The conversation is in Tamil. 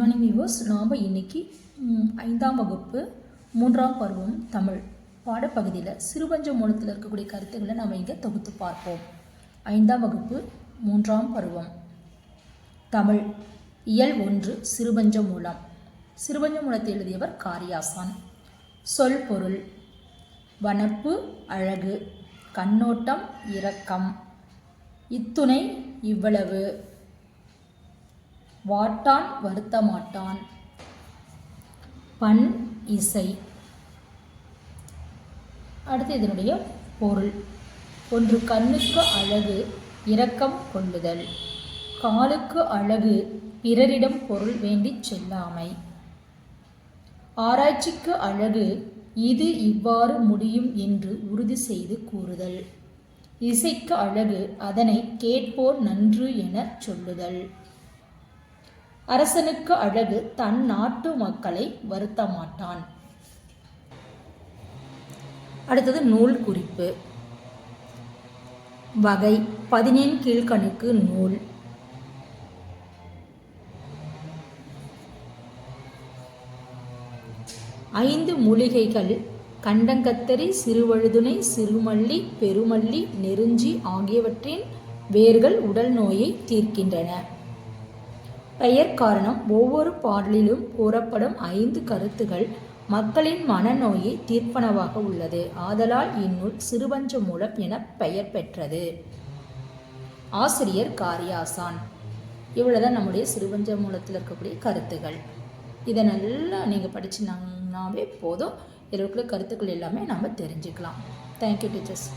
மார்னிங் வியூவர்ஸ் நாம் இன்னைக்கு ஐந்தாம் வகுப்பு மூன்றாம் பருவம் தமிழ் பாடப்பகுதியில் சிறுபஞ்ச மூலத்தில் இருக்கக்கூடிய கருத்துக்களை நாம் இங்கே தொகுத்து பார்ப்போம். ஐந்தாம் வகுப்பு மூன்றாம் பருவம் தமிழ் இயல் ஒன்று சிறுபஞ்ச மூலம். சிறுபஞ்ச மூலத்தை எழுதியவர் காரியாசான். சொல் பொருள் வனப்பு அழகு கண்ணோட்டம் இரக்கம். இத்துணை இவ்வளவு. வாட்டான் வருத்தமாட்டான். பண் இசை. அடுத்து இதனுடைய பொருள். ஒன்று கண்ணுக்கு அழகு இரக்கம் கொள்ளுதல். காலுக்கு அழகு பிறரிடம் பொருள் வேண்டிச் செல்லாமை. ஆராய்ச்சிக்கு அழகு இது இவ்வாறு முடியும் என்று உறுதி செய்து கூறுதல். இசைக்கு அழகு அதனை கேட்போர் நன்று எனச் சொல்லுதல். அரசனுக்கு அழகு தன் நாட்டு மக்களை வருத்த மாட்டான் அடுத்தது நூல் குறிப்பு. வகை பதினேழு கீழ்கணுக்கு நூல். ஐந்து மூலிகைகள் கண்டங்கத்தரி சிறுவழுதுணை சிறுமல்லி பெருமல்லி நெருஞ்சி ஆகியவற்றின் வேர்கள் உடல் நோயை தீர்க்கின்றன. பெயர் காரணம் ஒவ்வொரு பாடலிலும் கூறப்படும் ஐந்து கருத்துகள் மக்களின் மனநோயை தீர்ப்பனவாக உள்ளது. ஆதலால் இந்நூல் சிறுபஞ்ச மூலம் என பெயர் பெற்றது. ஆசிரியர் காரியாசான். இவ்வளவுதான் நம்முடைய சிறுபஞ்ச மூலத்தில் இருக்கக்கூடிய கருத்துகள். இதை நல்லா நீங்கள் படிச்சுனாங்கன்னாவே போதும். இதில் இருக்கிற கருத்துக்கள் எல்லாமே நம்ம தெரிஞ்சுக்கலாம். Thank you teachers